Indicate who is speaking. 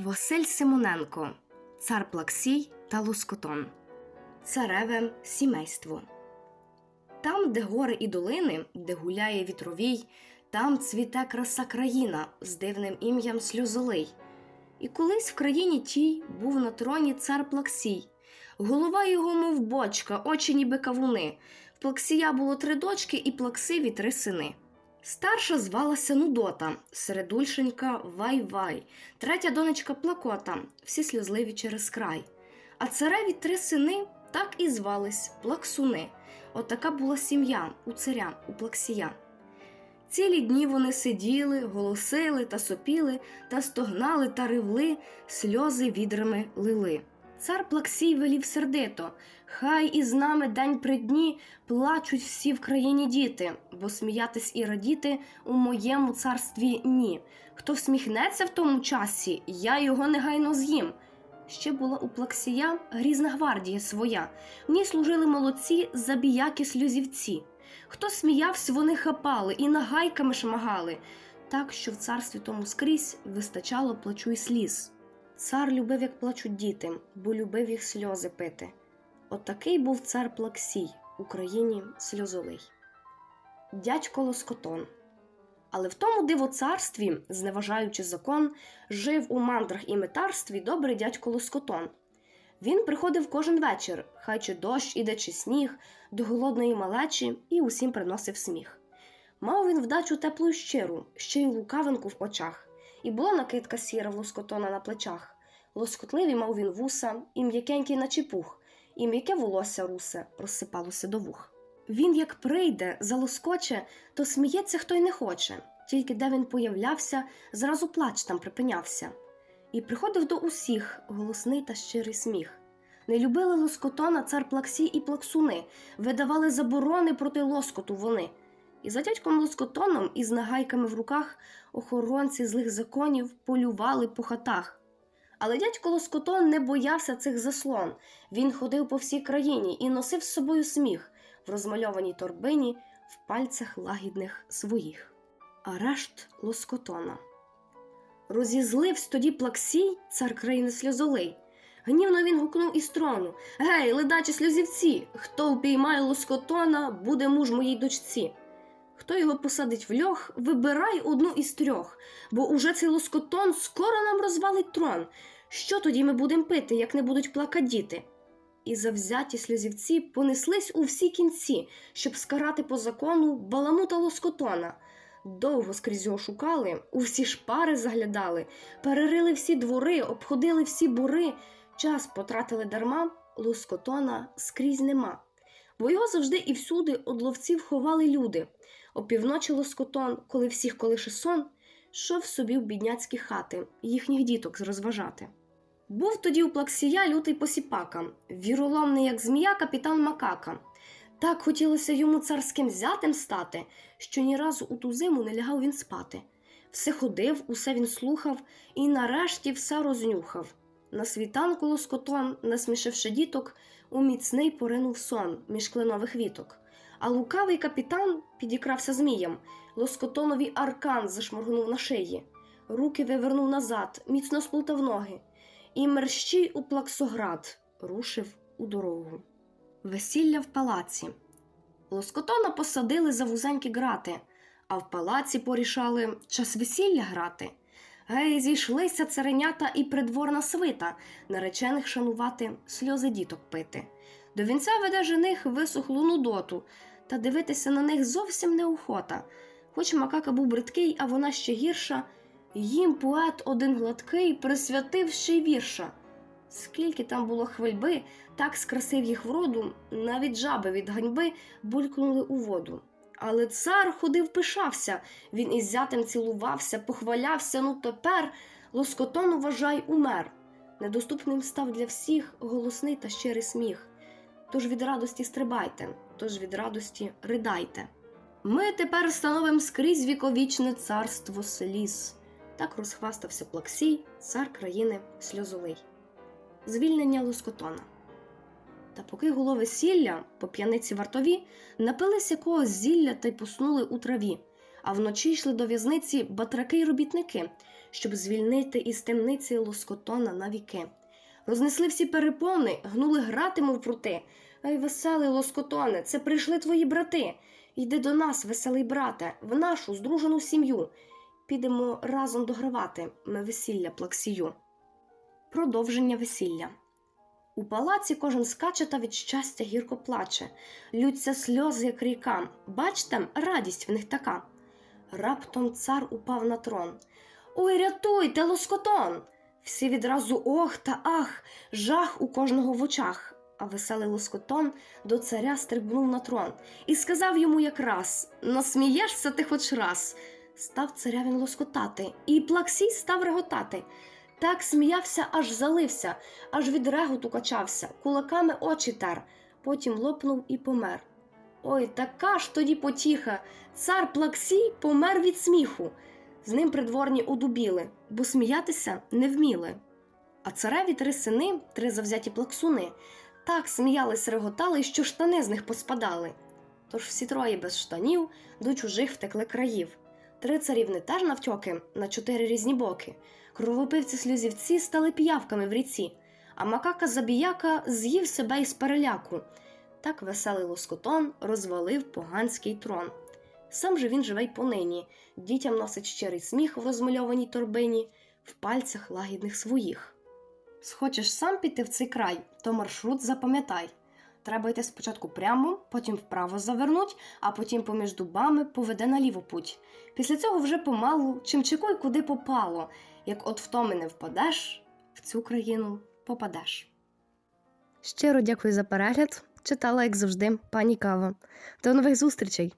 Speaker 1: Василь Симоненко, цар Плаксій та Лоскотон, Цареве сімейство. Там, де гори і долини, де гуляє вітровій, там цвіте краса країна з дивним ім'ям Сльозолий. І колись в країні тій був на троні цар Плаксій. Голова його, мов бочка, очі ніби кавуни. В Плаксія було три дочки і плаксиві три сини. Старша звалася Нудота, середульшенька Вай-Вай, третя донечка Плакота, всі сльозливі через край. А цареві три сини так і звались Плаксуни. Отака була сім'я у царя, у Плаксія. Цілі дні вони сиділи, голосили та сопіли, та стогнали та ревли, сльози відрами лили. Цар Плаксій велів сердито, хай із нами день при дні плачуть всі в країні діти, бо сміятись і радіти у моєму царстві ні. Хто всміхнеться в тому часі, я його негайно з'їм. Ще була у Плаксія грізна гвардія своя, в ній служили молодці забіяки сльозівці. Хто сміявся, вони хапали і нагайками шмагали, так що в царстві тому скрізь вистачало плачу й сліз. Цар любив, як плачуть діти, бо любив їх сльози пити. Отакий був цар Плаксій, Україні сльозолий. Дядько Лоскотон. Але в тому дивоцарстві, зневажаючи закон, жив у мандрах і метарстві добрий дядько Лоскотон. Він приходив кожен вечір, хай чи дощ іде, чи сніг, до голодної малечі і усім приносив сміх. Мав він вдачу теплу й щиру, ще й лукавинку в очах, і була накидка сіра в лоскотона на плечах. Лоскотливі мав він вуса, і м'якенький наче пух, і м'яке волосся русе розсипалося до вух. Він, як прийде, залоскоче, то сміється хто й не хоче, тільки де він появлявся, зразу плач там припинявся. І приходив до усіх голосний та щирий сміх. Не любили лоскотона цар Плаксій і плаксуни, видавали заборони проти лоскоту вони. І за дядьком лоскотоном із нагайками в руках охоронці злих законів полювали по хатах. Але дядько Лоскотон не боявся цих заслон. Він ходив по всій країні і носив з собою сміх в розмальованій торбині в пальцях лагідних своїх. Арешт Лоскотона. Розізливсь тоді Плаксій, цар країни сльозолий. Гнівно він гукнув із трону Гей, ледачі сльозівці! Хто впіймає лоскотона, буде муж моїй дочці. Хто його посадить в льох, вибирай одну із трьох, бо уже цей лоскотон скоро нам розвалить трон. Що тоді ми будемо пити, як не будуть плакати діти? І завзяті сльозівці понеслись у всі кінці, щоб скарати по закону баламута лоскотона. Довго скрізь його шукали, у всі шпари заглядали, перерили всі двори, обходили всі бури, час потратили дарма, лоскотона скрізь нема. Бо його завжди і всюди од ловців ховали люди. Опівночі лоскотон, коли всіх колише сон, шов собі в бідняцькі хати, їхніх діток розважати. Був тоді у плаксія лютий посіпака, віроломний, як змія, капітан Макака. Так хотілося йому царським зятем стати, що ні разу у ту зиму не лягав він спати. Все ходив, усе він слухав і нарешті все рознюхав. На світанку лоскотон, насмішивши діток, у міцний поринув сон між кленових віток. А лукавий капітан підікрався змієм, лоскотонові аркан зашморгнув на шиї, руки вивернув назад, міцно сплутав ноги, і мерщій у плаксоград рушив у дорогу. Весілля в палаці. Лоскотона посадили за вузенькі грати, а в палаці порішали час весілля грати. Гей, зійшлися царенята і придворна свита, наречених шанувати, сльози діток пити. До вінця веде жених висохлу нудоту, та дивитися на них зовсім неохота. Хоч макака був бридкий, а вона ще гірша, їм поет один гладкий присвятив ще й вірша. Скільки там було хвильби, так скрасив їх вроду, навіть жаби від ганьби булькнули у воду. Але цар ходив пишався, він із зятем цілувався, похвалявся, ну тепер лоскотон, вважай, умер. Недоступним став для всіх голосний та щирий сміх. Тож від радості стрибайте, тож від радості ридайте. Ми тепер становим скрізь віковічне царство сліз. Так розхвастався Плаксій, цар країни сльозовий. Звільнення лоскотона. Та поки гуло весілля, по п'яниці вартові, напились якогось зілля та й поснули у траві, а вночі йшли до в'язниці батраки й робітники, щоб звільнити із темниці лоскотона на віки. Рознесли всі перепони, гнули грати, мов прути. Ей, веселий лоскотоне, це прийшли твої брати. Йди до нас, веселий брате, в нашу здружену сім'ю. Підемо разом догравати ми весілля плаксію. Продовження весілля. У палаці кожен скаче та від щастя гірко плаче, лються сльози, як ріка. Бачте, радість в них така. Раптом цар упав на трон. Ой, рятуйте, лоскотон! Всі відразу ох та ах, жах у кожного в очах. А веселий лоскотон до царя стрибнув на трон і сказав йому якраз Насмієшся ти хоч раз. Став царя він лоскотати, і плаксій став реготати. Так сміявся, аж залився, аж від реготу качався, кулаками очі тер, потім лопнув і помер. Ой, така ж тоді потіха. Цар Плаксій помер від сміху. З ним придворні одубіли, бо сміятися не вміли. А цареві три сини, три завзяті плаксуни, так сміялись, реготали, що штани з них поспадали. Тож всі троє без штанів до чужих втекли країв. Три царівни теж навтьоки на чотири різні боки. Кровопивці сльозівці стали піявками в ріці, а макака забіяка з'їв себе із переляку. Так веселий лоскотон розвалив поганський трон. Сам же він живе й понині, дітям носить щирий сміх в розмальованій торбині, в пальцях лагідних своїх. Схочеш сам піти в цей край, то маршрут запам'ятай. Треба йти спочатку прямо, потім вправо завернуть, а потім поміж дубами поведе наліво путь. Після цього вже помалу чимчикуй куди попало, як от втоми не впадеш, в цю країну попадеш. Щиро дякую за перегляд. Читала, як завжди, пані Кава. До нових зустрічей!